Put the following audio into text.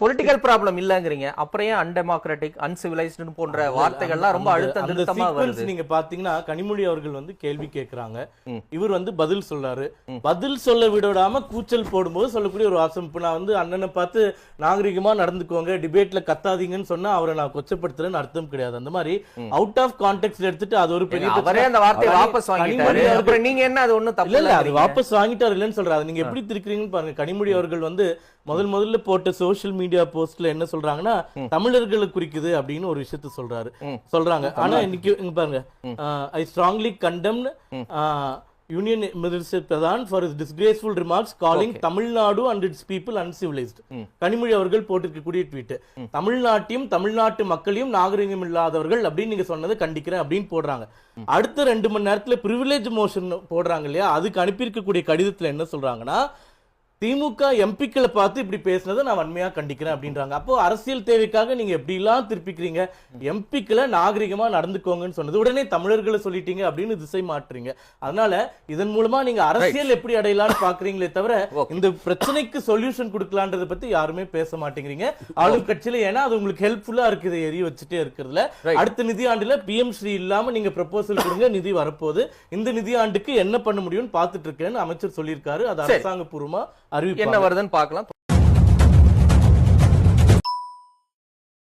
Political problem இல்லங்கிறீங்க. அப்புறம் ஏன் undemocratic uncivilised போன்ற வார்த்தைகள்லாம் ரொம்ப அழுத்த sequence வருது. நீங்க பாத்தீங்கன்னா கனிமொழி அவர்கள் வந்து கேள்வி கேக்குறாங்க. ம். இவர் வந்து பதில் சொல்றாரு. பதில் சொல்ல விடாம கூச்சல் போடும்போது சொல்லக்கூடிய ஒரு வாசம். இப்ப நான் வந்து அண்ணனை பார்த்து நாகரிகமா நடந்துக்கோங்க டிபேட்ல கத்தாதீங்கன்னு சொன்னா அவரை நான் கொச்சப்படுத்துறேன்னு அர்த்தம் கிடையாது. அந்த மாதிரி அவுட் ஆஃப் கான்டெக்ட் எடுத்துட்டு அது ஒரு பெரிய அவரே அந்த வார்த்தையை வாபஸ் வாங்கிட்டாரு. அப்புறம் நீங்க என்ன அது ஒண்ணும் தப்பு இல்ல அது வாபஸ் வாங்கிட்டாரு இல்லைன்னு சொல்றாரு. நீங்க எப்படி திருக்கிறீங்கன்னு பாருங்க. கனிமொழி அவர்கள் வந்து முதல் முதல்ல போட்ட சோஷியல் மீடியா போஸ்ட்ல என்ன சொல்றாங்கன்னா தமிழர்களை குறிக்குது அப்படின்னு ஒரு விஷயத்த சொல்றாரு. சொல்றாங்க. ஆனா இன்னைக்கு பாருங்க I strongly condemn union minister Pradhan for his disgraceful remarks calling Tamil Nadu and its people uncivilised Kanimozhi அவர்கள் போட்டிருக்கக்கூடிய ட்வீட் தமிழ்நாட்டையும் தமிழ்நாட்டு மக்களையும் நாகரிகம் இல்லாதவர்கள் அப்படின்னு நீங்க சொன்னதை கண்டிக்கிறேன் அப்படின்னு போடுறாங்க. அடுத்த ரெண்டு மணி நேரத்துல பிரிவிலேஜ் மோஷன் போடுறாங்க இல்லையா? அதுக்கு அனுப்பியிருக்கக்கூடிய கடிதத்துல என்ன சொல்றாங்கன்னா திமுக எம்பிக்களை பார்த்து இப்படி பேசுனதை நான் வன்மையா கண்டிக்கிறேன் அப்படின்றாங்க. அப்போ அரசியல் தேவைக்காக நீங்க எப்படிலாம் திருப்பிக்கிறீங்க? எம்பிக்களை நாகரிகமா நடந்துக்கோங்கன்னு சொன்னது உடனே தமிழர்களை சொல்லிட்டீங்க அப்படின்னு திசை மாற்றுறீங்க. அதனால இதன் மூலமா நீங்க அரசியல் எப்படி அடையலாம்னு பாக்குறீங்களே தவிர இந்த பிரச்சனைக்கு சொல்யூஷன் கொடுக்கலான்றத பத்தி யாருமே பேச மாட்டேங்கிறீங்க. ஆளும் கட்சியில ஏன்னா அது உங்களுக்கு ஹெல்ப்ஃபுல்லா இருக்குது எரிய வச்சுட்டே இருக்கிறதுல. அடுத்த நிதியாண்டுல பிஎம் ஸ்ரீ இல்லாம நீங்க ப்ரப்போசல் கொடுங்க நிதி வரப்போகுது. இந்த நிதியாண்டுக்கு என்ன பண்ண முடியும்னு பார்த்துட்டு இருக்கேன்னு அமைச்சர் சொல்லியிருக்காரு. அது. அரசாங்க பூர்வமா அறிவிப்பு என்ன வருதுன்னு பார்க்கலாம்.